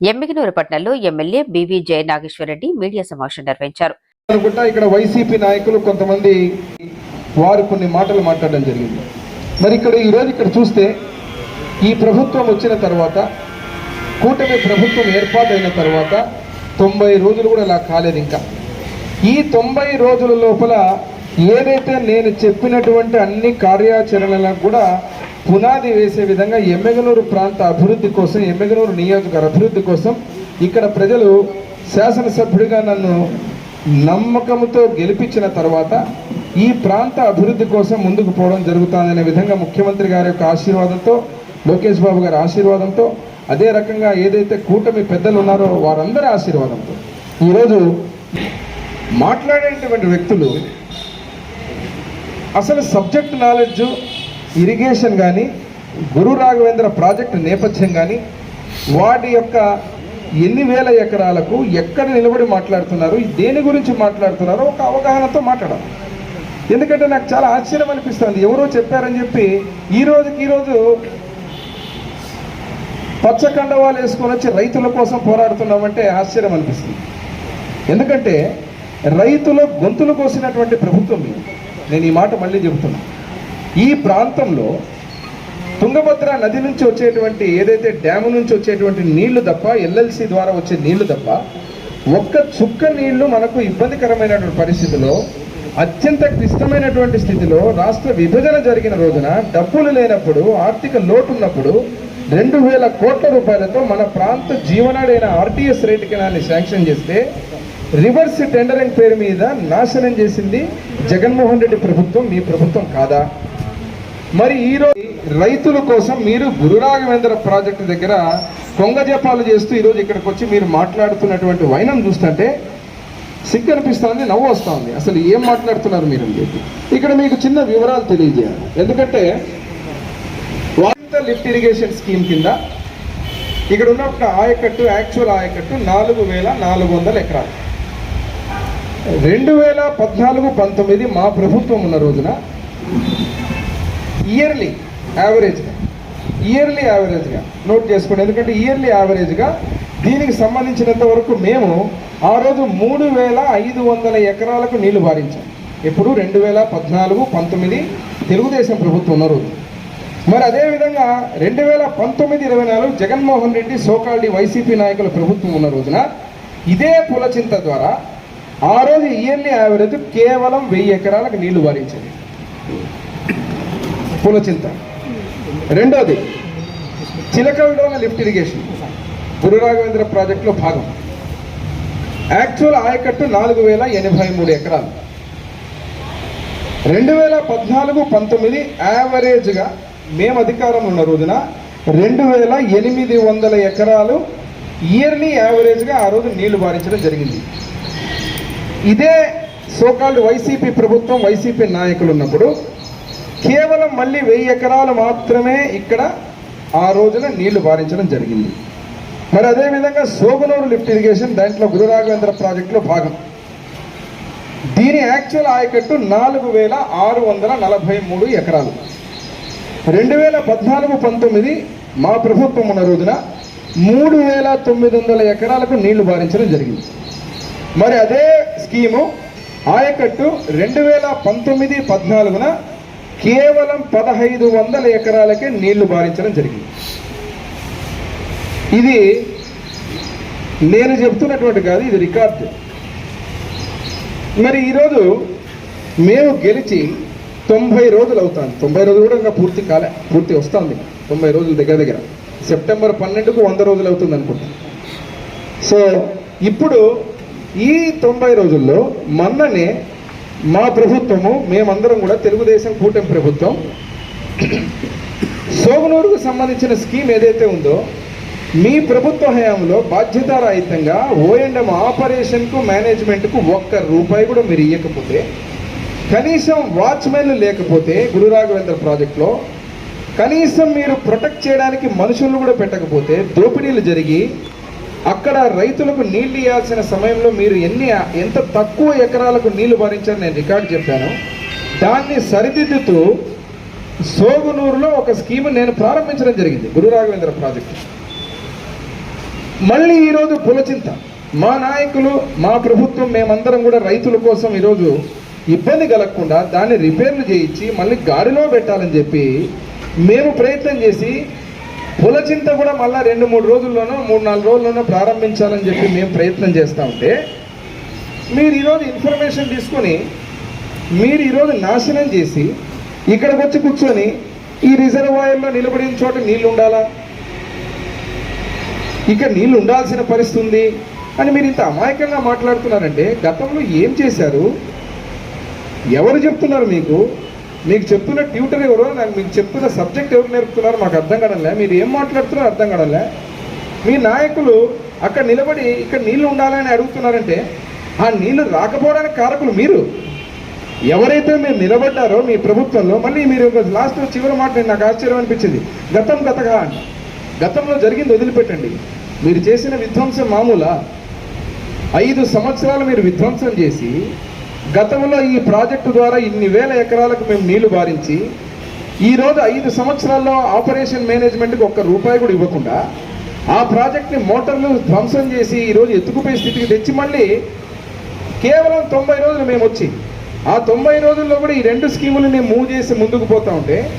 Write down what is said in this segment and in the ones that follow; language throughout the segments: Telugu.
ఎమ్మిగనూరు పట్టణంలో ఎమ్మెల్యే బివి జయనాగేశ్వరరెడ్డి మీడియా సమావేశం నిర్వహించారు. ఇక్కడ వైసీపీ నాయకులు కొంతమంది వారు కొన్ని మాటలు మాట్లాడడం జరిగింది. మరి ఇక్కడ ఈరోజు ఇక్కడ చూస్తే ఈ ప్రభుత్వం వచ్చిన తర్వాత కూటమి ప్రభుత్వం ఏర్పాటైన తర్వాత తొంభై రోజులు కూడా అలా కాలేదు ఇంకా. ఈ తొంభై రోజుల లోపల ఏదైతే నేను చెప్పినటువంటి అన్ని కార్యాచరణలకు కూడా పునాది వేసే విధంగా ఎమ్మెగనూరు ప్రాంత అభివృద్ధి కోసం ఎమ్మెగనూరు నియోజకవర్గ అభివృద్ధి కోసం ఇక్కడ ప్రజలు శాసనసభ్యుడిగా నన్ను నమ్మకంతో గెలిపించిన తర్వాత ఈ ప్రాంత అభివృద్ధి కోసం ముందుకు పోవడం జరుగుతుందనే విధంగా ముఖ్యమంత్రి గారి యొక్క ఆశీర్వాదంతో లోకేష్ బాబు గారి ఆశీర్వాదంతో అదే రకంగా ఏదైతే కూటమి పెద్దలు ఉన్నారో వారందరి ఆశీర్వాదంతో. ఈరోజు మాట్లాడేటువంటి వ్యక్తులు అసలు సబ్జెక్ట్ నాలెడ్జ్ ఇరిగేషన్ కానీ గురు రాఘవేంద్ర ప్రాజెక్టు నేపథ్యం కానీ వాటి యొక్క ఎన్ని వేల ఎకరాలకు ఎక్కడ నిలబడి మాట్లాడుతున్నారు దేని గురించి మాట్లాడుతున్నారో ఒక అవగాహనతో మాట్లాడాలి. ఎందుకంటే నాకు చాలా ఆశ్చర్యం అనిపిస్తుంది. ఎవరో చెప్పారని చెప్పి ఈ రోజుకి ఈరోజు పచ్చ కండవాలు వేసుకొని వచ్చి రైతుల కోసం పోరాడుతున్నామంటే ఆశ్చర్యం అనిపిస్తుంది. ఎందుకంటే రైతుల గొంతులు కోసినటువంటి ప్రభుత్వం నేను ఈ మాట మళ్ళీ చెబుతున్నాను ఈ ప్రాంతంలో తుంగభద్ర నది నుంచి వచ్చేటువంటి ఏదైతే డ్యాము నుంచి వచ్చేటువంటి నీళ్ళు తప్ప ఎల్ఎల్సి ద్వారా వచ్చే నీళ్ళు తప్ప ఒక్క చుక్క నీళ్ళు మనకు ఇబ్బందికరమైనటువంటి పరిస్థితిలో అత్యంత క్లిష్టమైనటువంటి స్థితిలో రాష్ట్ర విభజన జరిగిన రోజున డబ్బులు లేనప్పుడు ఆర్థిక లోటు ఉన్నప్పుడు రెండు వేల కోట్ల రూపాయలతో మన ప్రాంత జీవనాడైన ఆర్టీఎస్ రేటు కెనాల్ని శాంక్షన్ చేస్తే రివర్స్ టెండరింగ్ పేరు మీద నాశనం చేసింది జగన్మోహన్ రెడ్డి ప్రభుత్వం మీ ప్రభుత్వం కాదా? మరి ఈరోజు రైతుల కోసం మీరు గురురాఘవేంద్ర ప్రాజెక్టు దగ్గర కొంగజపాలు చేస్తూ ఈరోజు ఇక్కడికి వచ్చి మీరు మాట్లాడుతున్నటువంటి వైనం చూస్తుంటే సిగ్గు అనిపిస్తుంది నవ్వు వస్తుంది. అసలు ఏం మాట్లాడుతున్నారు మీరు అని చెప్పి. ఇక్కడ మీకు చిన్న వివరాలు తెలియజేయాలి. ఎందుకంటే వాటర్ లిఫ్ట్ ఇరిగేషన్ స్కీమ్ కింద ఇక్కడ ఉన్న ఒక ఆయకట్టు యాక్చువల్ ఆయకట్టు నాలుగు వేల నాలుగు వందల ఎకరాలు. రెండు వేల పద్నాలుగు పంతొమ్మిది మా ప్రభుత్వం ఉన్న రోజున ఇయర్లీ యావరేజ్గా ఇయర్లీ యావరేజ్గా నోట్ చేసుకోండి ఎందుకంటే ఇయర్లీ యావరేజ్గా దీనికి సంబంధించినంత వరకు మేము ఆ రోజు మూడు వేల ఐదు వందల ఎకరాలకు నీళ్ళు భారించాం ఎప్పుడు? రెండు వేల పద్నాలుగు పంతొమ్మిది తెలుగుదేశం ప్రభుత్వం ఉన్న రోజు. మరి అదేవిధంగా రెండు వేల పంతొమ్మిది ఇరవై నాలుగు జగన్మోహన్ రెడ్డి సోకాల్డి వైసీపీ నాయకుల ప్రభుత్వం ఉన్న రోజున ఇదే పులచింత ద్వారా ఆ రోజు ఇయర్లీ యావరేజ్ కేవలం వెయ్యి ఎకరాలకు నీళ్ళు భారించింది పులచింత రెండోది చిలకలలోన లిఫ్ట్ ఇరిగేషన్. గురురాఘవేంద్ర ప్రాజెక్టులో భాగం. యాక్చువల్ ఆయకట్టు నాలుగు వేల ఎనభై మూడు ఎకరాలు. రెండు వేల పద్నాలుగు పంతొమ్మిది యావరేజ్గా మేము అధికారం ఉన్న రోజున రెండు వేల ఎనిమిది వందల ఎకరాలు ఇయర్లీ యావరేజ్గా ఆ రోజు నీళ్ళు బారించడం జరిగింది. ఇదే సోకాల్డ్ వైసీపీ ప్రభుత్వం వైసీపీ నాయకులు ఉన్నప్పుడు కేవలం మళ్ళీ వెయ్యి ఎకరాలు మాత్రమే ఇక్కడ ఆ రోజున నీళ్ళు పారించడం జరిగింది. మరి అదేవిధంగా సోగునూరు లిఫ్ట్ ఇరిగేషన్ దాంట్లో గురురాఘవేంద్ర ప్రాజెక్టులో భాగం. దీని యాక్చువల్ ఆయకట్టు నాలుగు వేల ఆరు వందల నలభై మూడు ఎకరాలు. రెండు వేల పద్నాలుగు పంతొమ్మిది మా ప్రభుత్వం ఉన్న రోజున మూడు వేల తొమ్మిది వందల ఎకరాలకు నీళ్ళు భారించడం జరిగింది. మరి అదే స్కీము ఆయకట్టు రెండు వేల పంతొమ్మిది పద్నాలుగున కేవలం పదహైదు వందల ఎకరాలకే నీళ్ళు బారించడం జరిగింది. ఇది నేను చెప్తున్నటువంటి కాదు ఇది రికార్డు. మరి ఈరోజు మేము గెలిచి తొంభై రోజులు అవుతాను తొంభై రోజులు కూడా ఇంకా పూర్తి కాలే పూర్తి వస్తుంది. తొంభై రోజులు దగ్గర దగ్గర. సెప్టెంబర్ పన్నెండుకు వంద రోజులు అవుతుంది అనుకుంటాను సో ఇప్పుడు ఈ తొంభై రోజుల్లో మొన్ననే మా ప్రభుత్వము మేమందరం కూడా తెలుగుదేశం కూటమి ప్రభుత్వం. సోగునూరుకు సంబంధించిన స్కీమ్ ఏదైతే ఉందో మీ ప్రభుత్వ హయాంలో బాధ్యతారహితంగా ఓఎండ్ఎం ఆపరేషన్కు మేనేజ్మెంట్కు ఒక్క రూపాయి కూడా మీరు ఇవ్వకపోతే కనీసం వాచ్మెన్లు లేకపోతే గురురాఘవేంద్ర ప్రాజెక్ట్లో కనీసం మీరు ప్రొటెక్ట్ చేయడానికి మనుషులను కూడా పెట్టకపోతే దోపిడీలు జరిగి అక్కడ రైతులకు నీళ్ళు ఇవ్వాల్సిన సమయంలో మీరు ఎన్ని ఎంత తక్కువ ఎకరాలకు నీళ్ళు భరించారని నేను రికార్డు చెప్పాను. దాన్ని సరిదిద్దుతూ సోగునూరులో ఒక స్కీమ్ నేను ప్రారంభించడం జరిగింది గురు రాఘవేంద్ర ప్రాజెక్టు. మళ్ళీ ఈరోజు పులచింత మా నాయకులు మా ప్రభుత్వం మేమందరం కూడా రైతుల కోసం ఈరోజు ఇబ్బంది కలగకుండా దాన్ని రిపేర్లు చేయించి మళ్ళీ గాడిలో పెట్టాలని చెప్పి మేము ప్రయత్నం చేసి పులచింత కూడా మళ్ళీ రెండు మూడు రోజుల్లోనో మూడు నాలుగు రోజుల్లోనో ప్రారంభించాలని చెప్పి మేము ప్రయత్నం చేస్తూ ఉంటే మీరు ఈరోజు ఇన్ఫర్మేషన్ తీసుకొని మీరు ఈరోజు నాశనం చేసి ఇక్కడికి వచ్చి కూర్చొని ఈ రిజర్వాయర్లో నిలబడిన చోట నీళ్ళు ఉండాలా? ఇక్కడ నీళ్ళు ఉండాల్సిన పరిస్థితి ఉంది అని మీరు ఇంత అమాయకంగా మాట్లాడుతున్నారంటే గతంలో ఏం చేశారు? ఎవరు చెప్తున్నారు మీకు? మీకు చెప్తున్న ట్యూటర్ ఎవరో? నాకు మీకు చెప్తున్న సబ్జెక్ట్ ఎవరు నేర్పుతున్నారో? మాకు అర్థం కావడంలే. మీరు ఏం మాట్లాడుతున్నారో అర్థం కావడంలే. మీ నాయకులు అక్కడ నిలబడి ఇక్కడ నీళ్ళు ఉండాలని అడుగుతున్నారంటే ఆ నీళ్ళు రాకపోవడానికి కారకులు మీరు. ఎవరైతే మీరు నిలబడ్డారో మీ ప్రభుత్వంలో మళ్ళీ మీరు లాస్ట్ చివరి మాట నేను నాకు ఆశ్చర్యం అనిపించింది. గతం గతగా అని గతంలో జరిగింది వదిలిపెట్టండి. మీరు చేసిన విధ్వంసం మామూలా. ఐదు సంవత్సరాలు మీరు విధ్వంసం చేసి గతంలో ఈ ప్రాజెక్టు ద్వారా ఇన్ని వేల ఎకరాలకు మేము నీళ్ళు బారించి ఈరోజు ఐదు సంవత్సరాల్లో ఆపరేషన్ మేనేజ్మెంట్కి ఒక్క రూపాయి కూడా ఇవ్వకుండా ఆ ప్రాజెక్ట్ని మోటార్లు ధ్వంసం చేసి ఈరోజు ఎత్తుకుపోయే స్థితికి తెచ్చి మళ్ళీ కేవలం తొంభై రోజులు మేము వచ్చి ఆ తొంభై రోజుల్లో కూడా ఈ రెండు స్కీములని మూవ్ చేసి ముందుకు పోతా ఉంటే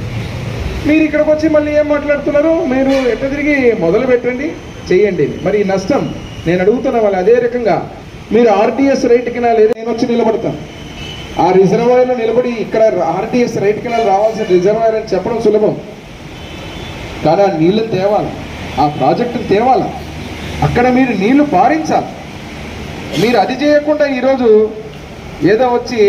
మీరు ఇక్కడికి వచ్చి మళ్ళీ ఏం మాట్లాడుతున్నారు? మీరు ఎట్ట తిరిగి మొదలు పెట్టండి చేయండి. మరి నష్టం నేను అడుగుతున్న వాళ్ళు అదే రకంగా మీరు ఆర్టీఎస్ రైట్ కినాల్ ఏదో నేను వచ్చి నిలబడతాను ఆ రిజర్వాయర్లో నిలబడి ఇక్కడ ఆర్టీఎస్ రైట్ కినాల్ రావాల్సిన రిజర్వాయర్ అని చెప్పడం సులభం. కానీ ఆ నీళ్ళని తేవాలి. ఆ ప్రాజెక్టుని తేవాలి. అక్కడ మీరు నీళ్ళు పారించాలి. మీరు అది చేయకుండా ఈరోజు ఏదో వచ్చి